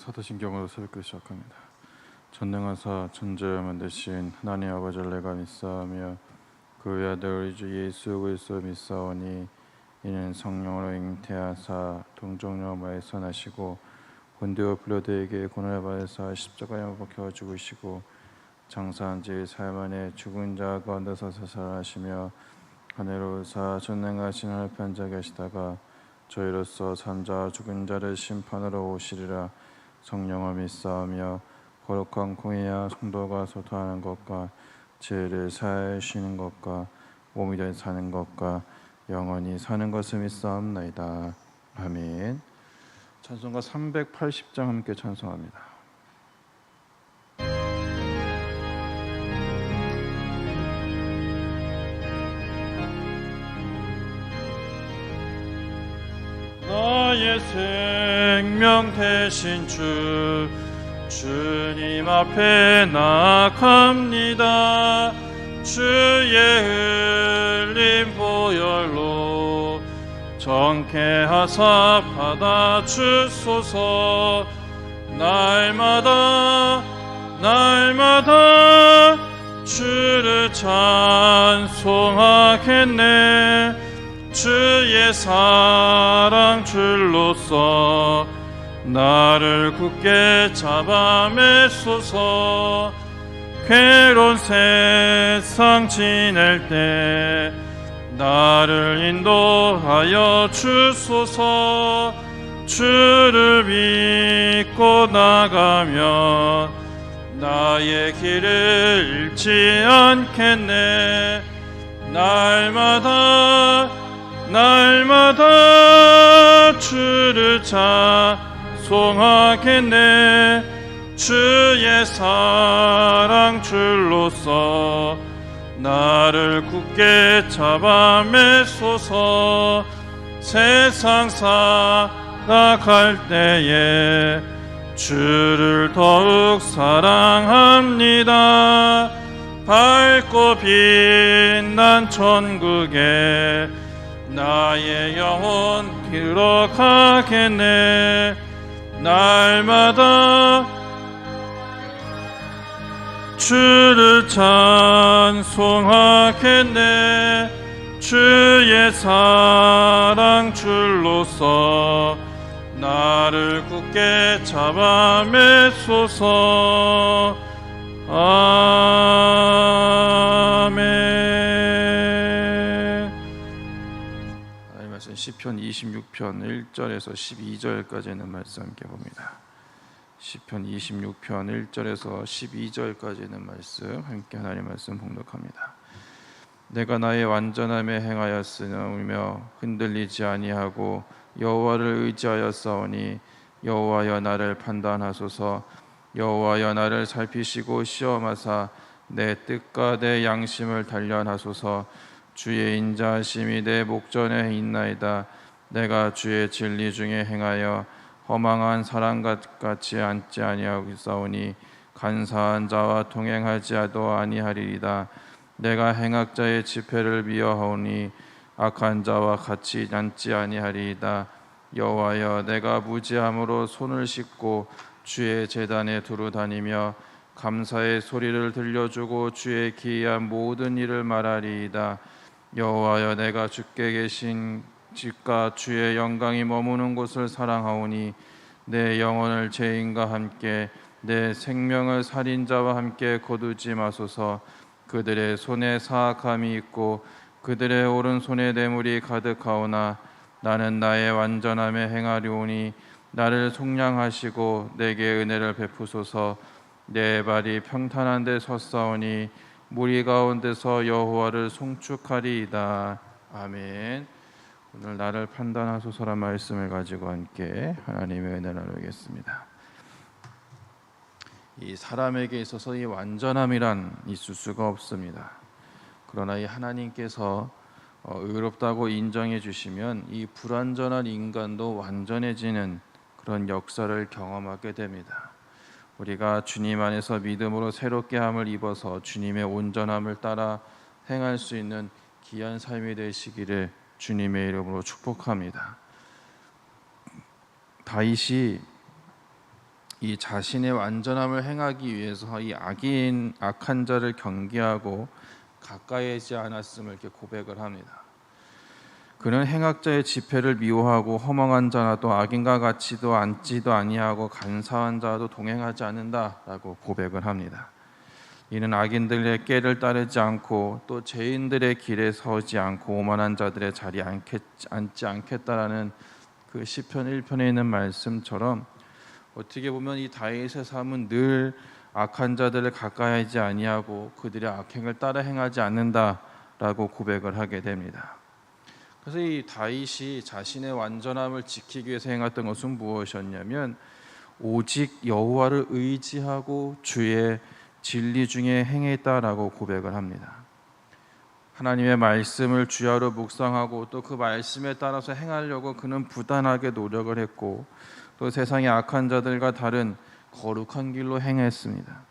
사도신경으로 새벽기도 시작합니다. 전능하사 천지를 만드신 하나님 아버지를 내가 믿사오며 그 외아들 우리 주 예수 그리스도 믿사오니 이는 성령으로 잉태하사 동정녀 마에서 나시고 본디오 빌라도에게 고난을 받으사 십자가에 못 박혀 죽으시고 장사한 지 사흘 만에 죽은 자 가운데서 사살하시며 하늘로 사 전능하신 하늘 편자 계시다가 저희로서 산자 죽은 자를 심판으로 오시리라 성령을 믿사오며 거룩한 공의와 성도가 소통하는 것과 죄를 사하시는 것과 몸이 되 사는 것과 영원히 사는 것을 믿사옵나이다. 아멘. 찬송가 380장 함께 찬송합니다 나의 생명 대신 주 주님 앞에 나갑니다. 주의 흘린 보혈로 정케 하사 받아 주소서. 날마다 날마다 주를 찬송하겠네 주의 사랑 줄로서 나를 굳게 잡아매소서. 괴로운 세상 지낼 때 나를 인도하여 주소서. 주를 믿고 나가면 나의 길을 잃지 않겠네. 날마다 날마다 주를 찬송하겠네. 주의 사랑 줄로서 나를 굳게 잡아매소서. 세상 살아갈 때에 주를 더욱 사랑합니다. 밝고 빛난 천국에 나의 영혼 들어가겠네. 날마다 주를 찬송하겠네. 주의 사랑 줄로서 나를 굳게 잡아매소서. 아 시편 26편 1절에서 12절까지는 말씀 함께 봅니다. 시편 26편 1절에서 12절까지는 말씀 함께 하나님 말씀 봉독합니다. 내가 나의 완전함에 행하였으며 흔들리지 아니하고 여호와를 의지하였사오니 여호와여 나를 판단하소서 여호와여 나를 살피시고 시험하사 내 뜻과 내 양심을 단련하소서 주의 인자하심이 내 목전에 있나이다. 내가 주의 진리 중에 행하여 허망한 사람 같이 앉지 아니하겠사오니 간사한 자와 통행하지도 아니하리이다. 내가 행악자의 지폐를 미워하오니 악한 자와 같이 앉지 아니하리이다. 여호와여 내가 무지함으로 손을 씻고 주의 제단에 두루 다니며 감사의 소리를 들려주고 주의 기이한 모든 일을 말하리이다 여호와여 내가 주께 계신 집과 주의 영광이 머무는 곳을 사랑하오니 내 영혼을 죄인과 함께 내 생명을 살인자와 함께 거두지 마소서. 그들의 손에 사악함이 있고 그들의 오른손에 뇌물이 가득하오나 나는 나의 완전함에 행하려오니 나를 속량하시고 내게 은혜를 베푸소서. 내 발이 평탄한 데 섰사오니 무리 가운데서 여호와를 송축하리이다. 아멘. 오늘 나를 판단하소서란 말씀을 가지고 함께 하나님의 은혜를 나누겠습니다. 이 사람에게 있어서 이 완전함이란 있을 수가 없습니다. 그러나 이 하나님께서 어, 의롭다고 인정해 주시면 이 불완전한 인간도 완전해지는 그런 역사를 경험하게 됩니다. 우리가 주님 안에서 믿음으로 새롭게 함을 입어서 주님의 온전함을 따라 행할 수 있는 귀한 삶이 되시기를 주님의 이름으로 축복합니다. 다윗이 이 자신의 완전함을 행하기 위해서 이 악인 악한 자를 경계하고 가까이하지 않았음을 이렇게 고백을 합니다. 그는 행악자의 지폐를 미워하고 허망한 자나 또 악인과 같이도 앉지도 아니하고 간사한 자도 동행하지 않는다라고 고백을 합니다. 이는 악인들의 깨를 따르지 않고 또 죄인들의 길에 서지 않고 오만한 자들의 자리에 앉지 않겠다라는 그 시편 1편에 있는 말씀처럼 어떻게 보면 이 다윗의 삶은 늘 악한 자들을 가까이 하지 아니하고 그들의 악행을 따라 행하지 않는다라고 고백을 하게 됩니다. 그래서 이 다윗이 자신의 완전함을 지키기 위해서 행했던 것은 무엇이었냐면 오직 여호와를 의지하고 주의 진리 중에 행했다라고 고백을 합니다. 하나님의 말씀을 주야로 묵상하고 또 그 말씀에 따라서 행하려고 그는 부단하게 노력을 했고 또 세상의 악한 자들과 다른 거룩한 길로 행했습니다.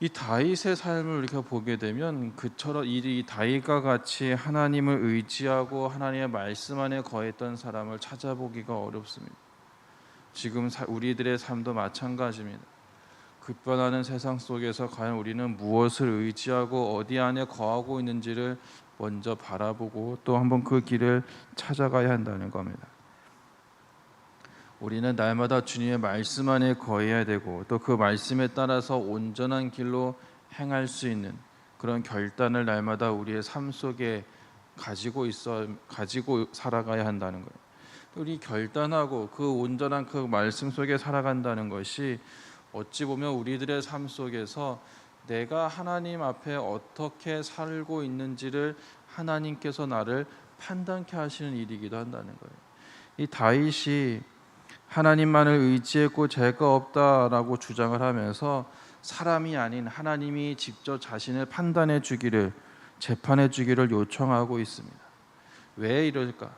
이 다윗의 삶을 우리가 보게 되면 그처럼 이 다윗과 같이 하나님을 의지하고 하나님의 말씀 안에 거했던 사람을 찾아보기가 어렵습니다. 지금 우리들의 삶도 마찬가지입니다. 급변하는 세상 속에서 과연 우리는 무엇을 의지하고 어디 안에 거하고 있는지를 먼저 바라보고 또 한번 그 길을 찾아가야 한다는 겁니다. 우리는 날마다 주님의 말씀 안에 거해야 되고 또 그 말씀에 따라서 온전한 길로 행할 수 있는 그런 결단을 날마다 우리의 삶 속에 가지고 있어 가지고 살아가야 한다는 거예요. 우리 결단하고 그 온전한 그 말씀 속에 살아간다는 것이 어찌 보면 우리들의 삶 속에서 내가 하나님 앞에 어떻게 살고 있는지를 하나님께서 나를 판단케 하시는 일이기도 한다는 거예요. 이 다윗이 하나님만을 의지했고 죄가 없다라고 주장을 하면서 사람이 아닌 하나님이 직접 자신을 판단해 주기를 재판해 주기를 요청하고 있습니다. 왜 이럴까?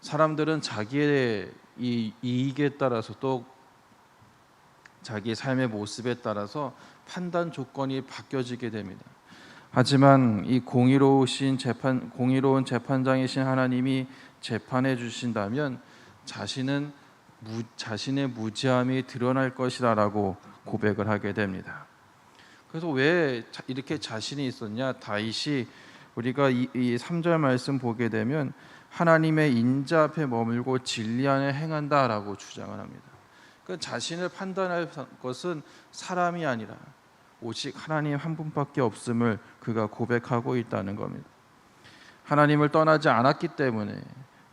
사람들은 자기의 이 이익에 따라서 또 자기 삶의 모습에 따라서 판단 조건이 바뀌어지게 됩니다. 하지만 이 공의로우신 재판 공의로운 재판장이신 하나님이 재판해 주신다면 자신은 무, 자신의 무지함이 드러날 것이다라고 고백을 하게 됩니다. 그래서 왜 이렇게 자신이 있었냐? 다윗이 우리가 이, 이 3절 말씀 보게 되면 하나님의 인자 앞에 머물고 진리 안에 행한다라고 주장을 합니다. 그 자신을 판단할 것은 사람이 아니라 오직 하나님 한 분밖에 없음을 그가 고백하고 있다는 겁니다. 하나님을 떠나지 않았기 때문에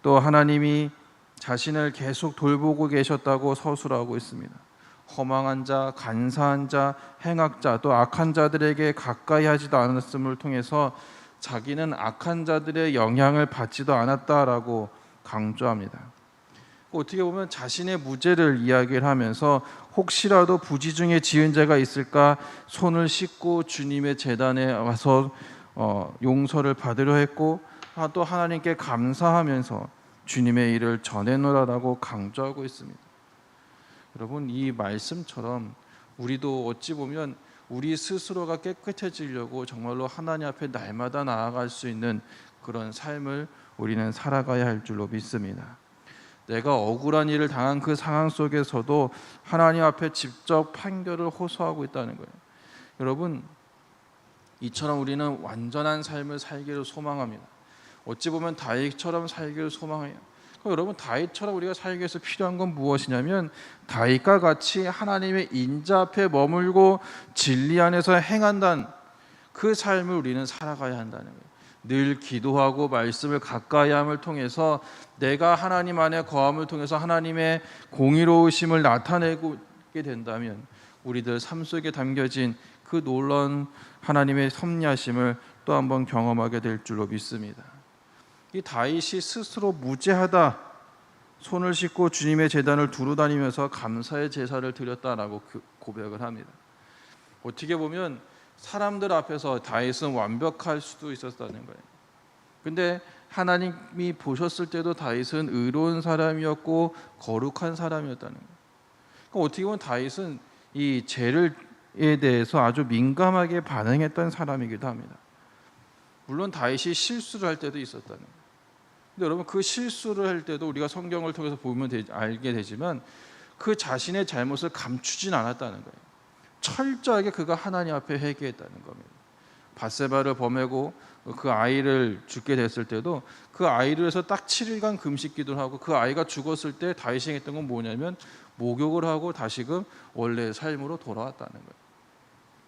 또 하나님이 자신을 계속 돌보고 계셨다고 서술하고 있습니다. 허망한 자, 간사한 자, 행악자, 또 악한 자들에게 가까이 하지도 않았음을 통해서 자기는 악한 자들의 영향을 받지도 않았다라고 강조합니다. 어떻게 보면 자신의 무죄를 이야기를 하면서 혹시라도 부지 중에 지은 죄가 있을까 손을 씻고 주님의 재단에 와서 어, 용서를 받으려 했고 아, 또 하나님께 감사하면서 주님의 일을 전해노라라고 강조하고 있습니다. 여러분 이 말씀처럼 우리도 어찌 보면 우리 스스로가 깨끗해지려고 정말로 하나님 앞에 날마다 나아갈 수 있는 그런 삶을 우리는 살아가야 할 줄로 믿습니다. 내가 억울한 일을 당한 그 상황 속에서도 하나님 앞에 직접 판결을 호소하고 있다는 거예요. 여러분 이처럼 우리는 완전한 삶을 살기를 소망합니다. 어찌 보면 다윗처럼 살기를 소망해요. 여러분 다윗처럼 우리가 살기 위해서 필요한 건 무엇이냐면 다윗과 같이 하나님의 인자 앞에 머물고 진리 안에서 행한다는 그 삶을 우리는 살아가야 한다는 거예요. 늘 기도하고 말씀을 가까이 함을 통해서 내가 하나님 안에 거함을 통해서 하나님의 공의로우심을 나타내게 된다면 우리들 삶 속에 담겨진 그 놀라운 하나님의 섭리하심을 또 한번 경험하게 될 줄로 믿습니다. 이 다윗이 스스로 무죄하다 손을 씻고 주님의 제단을 두루 다니면서 감사의 제사를 드렸다라고 그 고백을 합니다. 어떻게 보면 사람들 앞에서 다윗은 완벽할 수도 있었다는 거예요. 근데 하나님이 보셨을 때도 다윗은 의로운 사람이었고 거룩한 사람이었다는 거예요. 그러니까 어떻게 보면 다윗은 이 죄를에 대해서 아주 민감하게 반응했던 사람이기도 합니다. 물론 다윗이 실수를 할 때도 있었다는 거예요. 근데 여러분 그 실수를 할 때도 우리가 성경을 통해서 보면 되, 알게 되지만 그 자신의 잘못을 감추진 않았다는 거예요. 철저하게 그가 하나님 앞에 회개했다는 겁니다. 바세바를 범하고 그 아이를 죽게 됐을 때도 그 아이를 해서 딱 7일간 금식 기도를 하고 그 아이가 죽었을 때 다윗이 했던 건 뭐냐면 목욕을 하고 다시금 원래의 삶으로 돌아왔다는 거예요.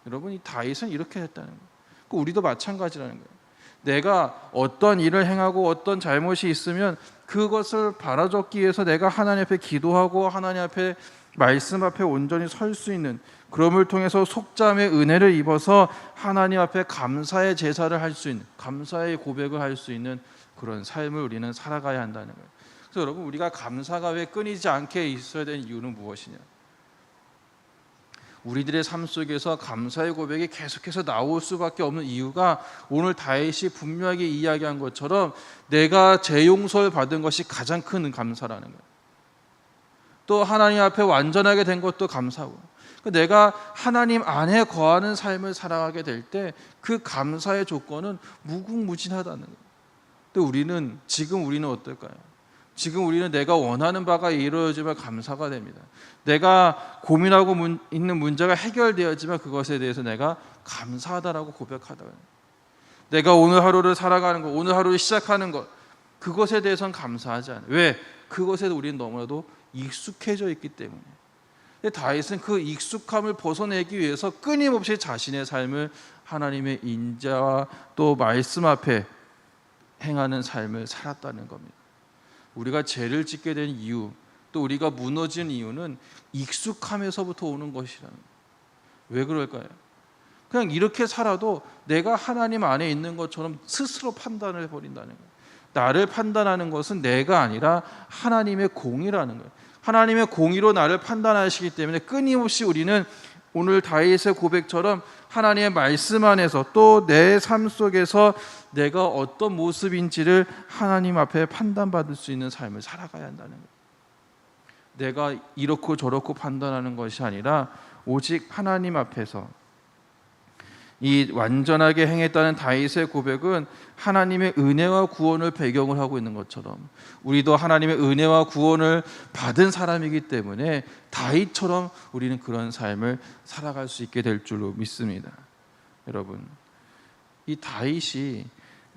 여러분 이 다윗은 이렇게 했다는 거예요. 그 우리도 마찬가지라는 거예요. 내가 어떤 일을 행하고 어떤 잘못이 있으면 그것을 바라잡기 위해서 내가 하나님 앞에 기도하고 하나님 앞에 말씀 앞에 온전히 설 수 있는 그럼을 통해서 속담의 은혜를 입어서 하나님 앞에 감사의 제사를 할 수 있는 감사의 고백을 할 수 있는 그런 삶을 우리는 살아가야 한다는 거예요. 그래서 여러분 우리가 감사가 왜 끊이지 않게 있어야 되는 이유는 무엇이냐? 우리들의 삶 속에서 감사의 고백이 계속해서 나올 수밖에 없는 이유가 오늘 다윗이 분명하게 이야기한 것처럼 내가 재용서를 받은 것이 가장 큰 감사라는 거예요. 또 하나님 앞에 완전하게 된 것도 감사고 내가 하나님 안에 거하는 삶을 살아가게 될 때 그 감사의 조건은 무궁무진하다는 거예요. 근데 우리는 지금 우리는 어떨까요? 지금 우리는 내가 원하는 바가 이루어지면 감사가 됩니다. 내가 고민하고 문, 있는 문제가 해결되었지만 그것에 대해서 내가 감사하다라고 고백하다. 내가 오늘 하루를 살아가는 것, 오늘 하루를 시작하는 것, 그것에 대해서는 감사하지 않아요. 왜? 그것에 우리는 너무나도 익숙해져 있기 때문에. 다윗은 그 익숙함을 벗어내기 위해서 끊임없이 자신의 삶을 하나님의 인자와 또 말씀 앞에 행하는 삶을 살았다는 겁니다. 우리가 죄를 짓게 된 이유, 또 우리가 무너진 이유는 익숙함에서부터 오는 것이라는 거예요. 왜 그럴까요? 그냥 이렇게 살아도 내가 하나님 안에 있는 것처럼 스스로 판단을 해버린다는 거예요. 나를 판단하는 것은 내가 아니라 하나님의 공이라는 거예요. 하나님의 공의로 나를 판단하시기 때문에 끊임없이 우리는 오늘 다윗의 고백처럼 하나님의 말씀 안에서 또 내 삶 속에서 내가 어떤 모습인지를 하나님 앞에 판단받을 수 있는 삶을 살아가야 한다는 거예요. 내가 이렇고 저렇고 판단하는 것이 아니라 오직 하나님 앞에서 이 완전하게 행했다는 다윗의 고백은 하나님의 은혜와 구원을 배경을 하고 있는 것처럼 우리도 하나님의 은혜와 구원을 받은 사람이기 때문에 다윗처럼 우리는 그런 삶을 살아갈 수 있게 될 줄로 믿습니다. 여러분, 이 다윗이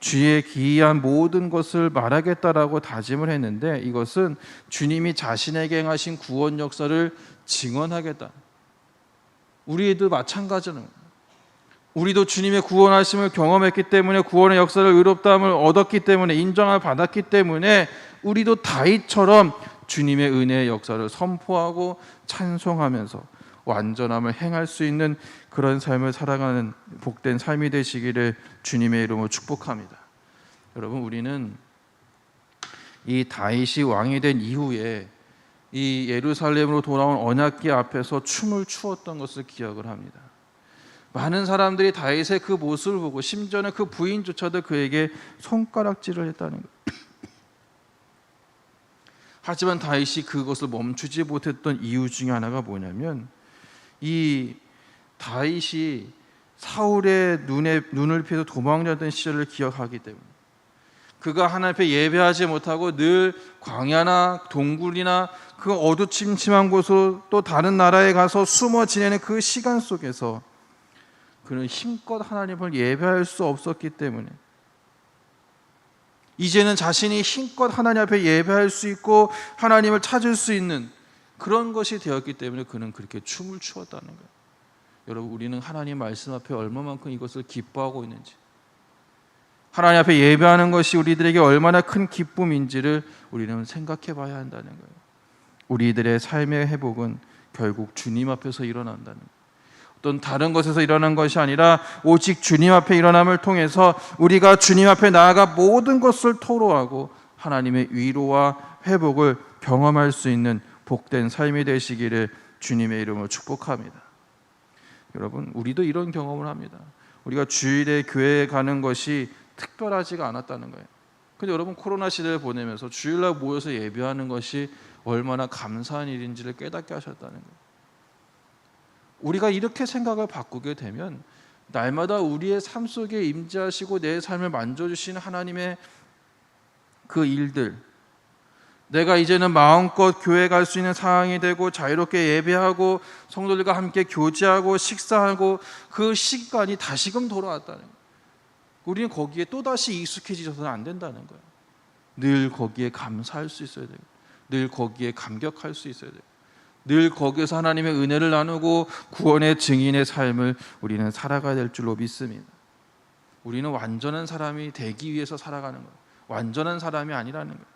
주의 기이한 모든 것을 말하겠다라고 다짐을 했는데 이것은 주님이 자신에게 행하신 구원 역사를 증언하겠다. 우리도 마찬가지는 우리도 주님의 구원하심을 경험했기 때문에 구원의 역사를 의롭다함을 얻었기 때문에 인정을 받았기 때문에 우리도 다윗처럼 주님의 은혜의 역사를 선포하고 찬송하면서 완전함을 행할 수 있는 그런 삶을 살아가는 복된 삶이 되시기를 주님의 이름으로 축복합니다. 여러분 우리는 이 다윗이 왕이 된 이후에 이 예루살렘으로 돌아온 언약궤 앞에서 춤을 추었던 것을 기억을 합니다. 많은 사람들이 다윗의 그 모습을 보고 심지어는 그 부인조차도 그에게 손가락질을 했다는 것. 하지만 다윗이 그것을 멈추지 못했던 이유 중에 하나가 뭐냐면 이 다윗이 사울의 눈에 눈을 피해서 도망자던 시절을 기억하기 때문에 그가 하나님 앞에 예배하지 못하고 늘 광야나 동굴이나 그 어두침침한 곳으로 또 다른 나라에 가서 숨어 지내는 그 시간 속에서 그는 힘껏 하나님을 예배할 수 없었기 때문에 이제는 자신이 힘껏 하나님 앞에 예배할 수 있고 하나님을 찾을 수 있는 그런 것이 되었기 때문에 그는 그렇게 춤을 추었다는 거예요. 여러분 우리는 하나님 말씀 앞에 얼마만큼 이것을 기뻐하고 있는지 하나님 앞에 예배하는 것이 우리들에게 얼마나 큰 기쁨인지를 우리는 생각해 봐야 한다는 거예요. 우리들의 삶의 회복은 결국 주님 앞에서 일어난다는 거예요. 어떤 다른 것에서 일어난 것이 아니라 오직 주님 앞에 일어남을 통해서 우리가 주님 앞에 나아가 모든 것을 토로하고 하나님의 위로와 회복을 경험할 수 있는 복된 삶이 되시기를 주님의 이름으로 축복합니다. 여러분, 우리도 이런 경험을 합니다. 우리가 주일에 교회에 가는 것이 특별하지가 않았다는 거예요. 근데 여러분 코로나 시대를 보내면서 주일날 모여서 예배하는 것이 얼마나 감사한 일인지를 깨닫게 하셨다는 거예요. 우리가 이렇게 생각을 바꾸게 되면 날마다 우리의 삶 속에 임재하시고 내 삶을 만져주시는 하나님의 그 일들 내가 이제는 마음껏 교회 갈 수 있는 상황이 되고 자유롭게 예배하고 성도들과 함께 교제하고 식사하고 그 시간이 다시금 돌아왔다는 거예요. 우리는 거기에 또 다시 익숙해지셔서는 안 된다는 거예요. 늘 거기에 감사할 수 있어야 돼요. 늘 거기에 감격할 수 있어야 돼요. 늘 거기에서 하나님의 은혜를 나누고 구원의 증인의 삶을 우리는 살아가야 될 줄로 믿습니다. 우리는 완전한 사람이 되기 위해서 살아가는 거예요. 완전한 사람이 아니라는 거예요.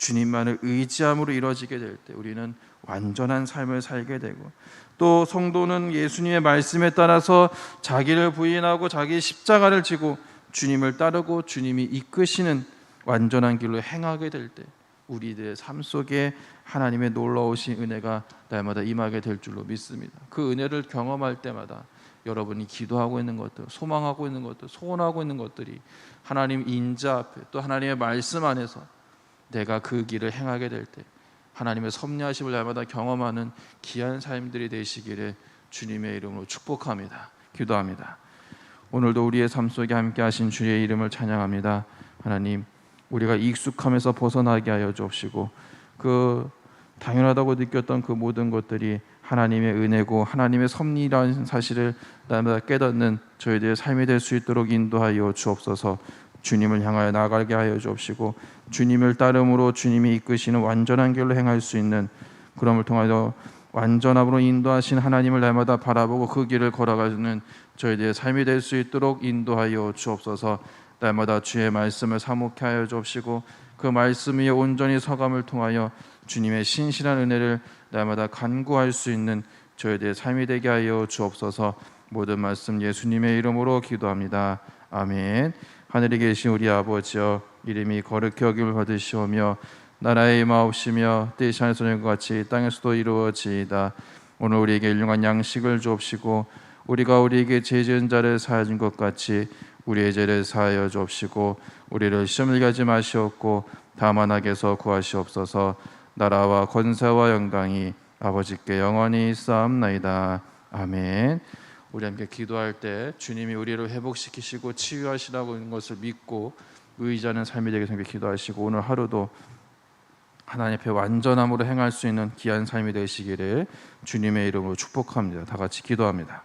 주님만을 의지함으로 이루어지게 될 때 우리는 완전한 삶을 살게 되고 또 성도는 예수님의 말씀에 따라서 자기를 부인하고 자기 십자가를 지고 주님을 따르고 주님이 이끄시는 완전한 길로 행하게 될 때 우리들의 삶 속에 하나님의 놀라우신 은혜가 날마다 임하게 될 줄로 믿습니다. 그 은혜를 경험할 때마다 여러분이 기도하고 있는 것들, 소망하고 있는 것들, 소원하고 있는 것들이 하나님 인자 앞에 또 하나님의 말씀 안에서 내가 그 길을 행하게 될 때 하나님의 섭리하심을 날마다 경험하는 귀한 삶들이 되시기를 주님의 이름으로 축복합니다. 기도합니다. 오늘도 우리의 삶 속에 함께 하신 주의 이름을 찬양합니다. 하나님, 우리가 익숙함에서 벗어나게 하여 주옵시고 그 당연하다고 느꼈던 그 모든 것들이 하나님의 은혜고 하나님의 섭리라는 사실을 날마다 깨닫는 저희들의 삶이 될 수 있도록 인도하여 주옵소서. 주님을 향하여 나가게 하여 주옵시고 주님을 따름으로 주님이 이끄시는 완전한 길로 행할 수 있는 그럼을 통하여 완전함으로 인도하신 하나님을 날마다 바라보고 그 길을 걸어가는 저희들의 삶이 될 수 있도록 인도하여 주옵소서. 날마다 주의 말씀을 사목해 하여 주옵시고 그 말씀 위에 온전히 서감을 통하여 주님의 신실한 은혜를 날마다 간구할 수 있는 저희들의 삶이 되게 하여 주옵소서. 모든 말씀 예수님의 이름으로 기도합니다. 아멘. 하늘에 계신 우리 아버지여 이름이 거룩히 여김을 받으시오며 나라의 임하옵시며 뜻이 하늘에서 것 같이 땅에서도 이루어지이다. 오늘 우리에게 일용한 양식을 주옵시고 우리가 우리에게 죄 지은 자를 사하여 준것 같이 우리의 죄를 사하여 주옵시고 우리를 시험을 가지 마시옵고 다만 악에서 구하시옵소서. 나라와 권세와 영광이 아버지께 영원히 쌓옵나이다. 아멘 우리 함께 기도할 때 주님이 우리를 회복시키시고 치유하시라고 하는 것을 믿고 의지하는 삶이 되게 생겨 기도하시고 오늘 하루도 하나님 앞에 완전함으로 행할 수 있는 귀한 삶이 되시기를 주님의 이름으로 축복합니다. 다 같이 기도합니다.